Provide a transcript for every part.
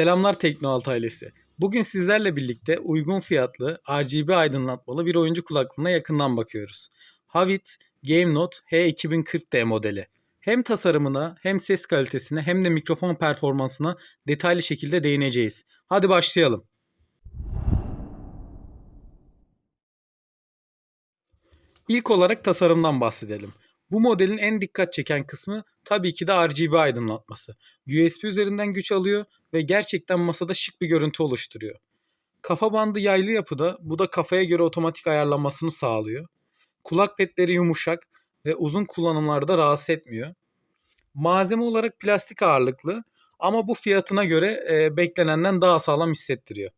Selamlar Teknoalt ailesi. Bugün sizlerle birlikte uygun fiyatlı RGB aydınlatmalı bir oyuncu kulaklığına yakından bakıyoruz. Havit GameNote H2040D modeli. Hem tasarımına hem ses kalitesine hem de mikrofon performansına detaylı şekilde değineceğiz. Hadi başlayalım. İlk olarak tasarımdan bahsedelim. Bu modelin en dikkat çeken kısmı tabii ki de RGB aydınlatması. USB üzerinden güç alıyor ve gerçekten masada şık bir görüntü oluşturuyor. Kafa bandı yaylı yapıda bu da kafaya göre otomatik ayarlanmasını sağlıyor. Kulak petleri yumuşak ve uzun kullanımlarda rahatsız etmiyor. Malzeme olarak plastik ağırlıklı ama bu fiyatına göre e, beklenenden daha sağlam hissettiriyor.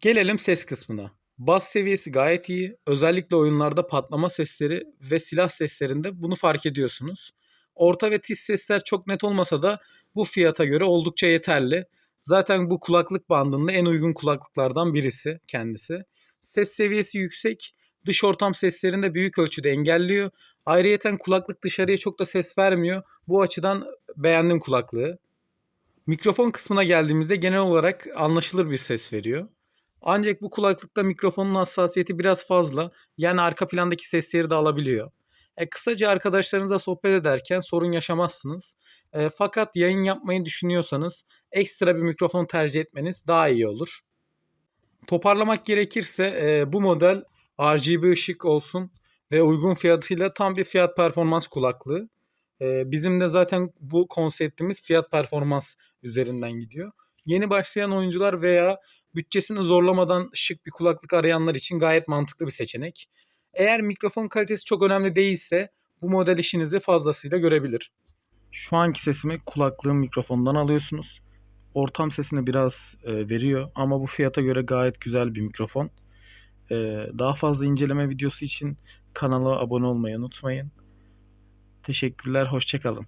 Gelelim ses kısmına. Bas seviyesi gayet iyi. Özellikle oyunlarda patlama sesleri ve silah seslerinde bunu fark ediyorsunuz. Orta ve tiz sesler çok net olmasa da bu fiyata göre oldukça yeterli. Zaten bu kulaklık bandında en uygun kulaklıklardan birisi kendisi. Ses seviyesi yüksek. Dış ortam seslerini de büyük ölçüde engelliyor. Ayrıyeten kulaklık dışarıya çok da ses vermiyor. Bu açıdan beğendim kulaklığı. Mikrofon kısmına geldiğimizde genel olarak anlaşılır bir ses veriyor. Ancak bu kulaklıkta mikrofonun hassasiyeti biraz fazla. Yani arka plandaki sesleri de alabiliyor. E, kısaca arkadaşlarınızla sohbet ederken sorun yaşamazsınız. E, fakat yayın yapmayı düşünüyorsanız ekstra bir mikrofon tercih etmeniz daha iyi olur. Toparlamak gerekirse e, bu model RGB ışık olsun ve uygun fiyatıyla tam bir fiyat performans kulaklığı. E, bizim de zaten bu konseptimiz fiyat performans üzerinden gidiyor. Yeni başlayan oyuncular veya bütçesini zorlamadan şık bir kulaklık arayanlar için gayet mantıklı bir seçenek. Eğer mikrofon kalitesi çok önemli değilse bu model işinizi fazlasıyla görebilir. Şu anki sesimi kulaklığın mikrofondan alıyorsunuz. Ortam sesini biraz e, veriyor ama bu fiyata göre gayet güzel bir mikrofon. E, daha fazla inceleme videosu için kanala abone olmayı unutmayın. Teşekkürler, hoşçakalın.